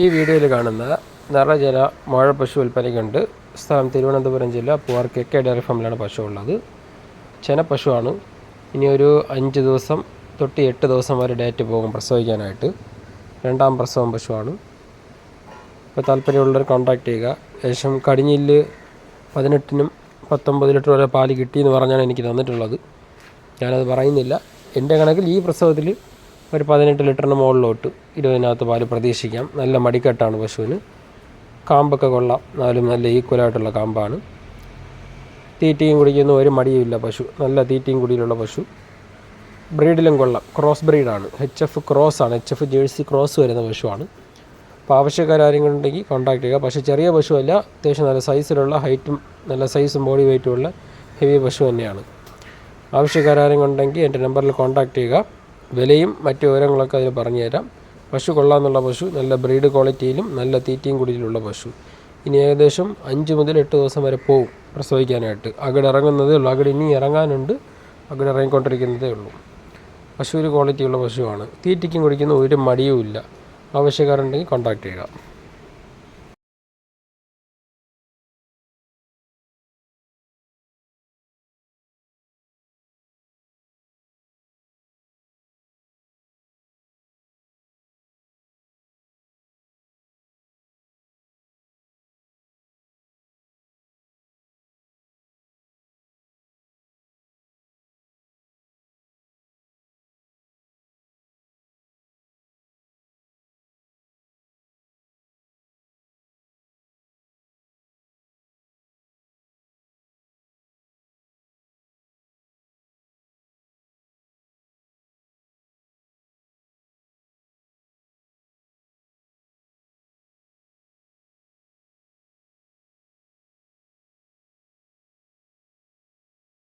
ഈ വീഡിയോയിൽ കാണുന്ന നിറജല മഴ പശു വിൽപ്പനയ്ക്കുണ്ട് സ്ഥലം തിരുവനന്തപുരം ജില്ല പൂവാർ കെ കെ ഡയറി ഫാമിലാണ് പശു ഉള്ളത്. ചെന പശുവാണ്. ഇനി ഒരു അഞ്ച് ദിവസം തൊട്ട് എട്ട് ദിവസം വരെ ഡേറ്റ് പോകും പ്രസവിക്കാനായിട്ട്. രണ്ടാം പ്രസവം പശുവാണ്. ഇപ്പോൾ താല്പര്യമുള്ളവർ കോൺടാക്ട് ചെയ്യുക. ഏകദേശം കടിഞ്ഞിൽ പതിനെട്ടിനും പത്തൊമ്പത് ലിറ്റർ വരെ പാൽ കിട്ടിയെന്ന് പറഞ്ഞാണ് എനിക്ക് തന്നിട്ടുള്ളത്. ഞാനത് പറയുന്നില്ല. എന്റെ കണക്കിൽ ഈ പ്രസവത്തിൽ ഒരു പതിനെട്ട് ലിറ്ററിന് മുകളിലോട്ട് ഇരുപതിനകത്ത് പാൽ പ്രതീക്ഷിക്കാം. നല്ല മടിക്കെട്ടാണ് പശുവിന്. കാമ്പൊക്കെ കൊള്ളാം. എന്നാലും നല്ല ഈക്വലായിട്ടുള്ള കാമ്പാണ്. തീറ്റയും കുടിക്കുന്ന. ഒരു മടിയുമില്ല പശു. നല്ല തീറ്റയും കുടിയിലുള്ള പശു. ബ്രീഡിലും കൊള്ളാം. ക്രോസ് ബ്രീഡാണ്. എച്ച് എഫ് ക്രോസ് ആണ്. എച്ച് എഫ് ജേഴ്സി ക്രോസ് വരുന്ന പശുവാണ്. അപ്പോൾ ഉണ്ടെങ്കിൽ കോൺടാക്ട് ചെയ്യുക. പക്ഷേ ചെറിയ പശുവല്ല. അത്യാവശ്യം നല്ല സൈസിലുള്ള ഹൈറ്റും നല്ല സൈസും ബോഡി വെയ്റ്റും ഉള്ള ഹെവി പശു തന്നെയാണ്. ആവശ്യക്കാരെങ്കിലും ഉണ്ടെങ്കിൽ എന്റെ നമ്പറിൽ കോൺടാക്ട് ചെയ്യുക. വിലയും മറ്റു വിവരങ്ങളൊക്കെ അതിൽ പറഞ്ഞു തരാം പശു കൊള്ളാമെന്നുള്ള പശു നല്ല ബ്രീഡ് ക്വാളിറ്റിയിലും നല്ല തീറ്റയും കുടിയിലുള്ള പശു. ഇനി ഏകദേശം അഞ്ച് മുതൽ എട്ട് ദിവസം വരെ പോവും പ്രസവിക്കാനായിട്ട്. അകിട് ഇറങ്ങുന്നതേ ഉള്ളൂ. അകിട് ഇനി ഇറങ്ങാനുണ്ട്. അകിട് ഇറങ്ങിക്കൊണ്ടിരിക്കുന്നതേ ഉള്ളൂ. പശു ഒരു ക്വാളിറ്റിയുള്ള പശുവാണ്. തീറ്റയ്ക്കും കുടിക്കുന്ന ഒരു മടിയുമില്ല. ആവശ്യക്കാരുണ്ടെങ്കിൽ കോൺടാക്ട് ചെയ്യുക.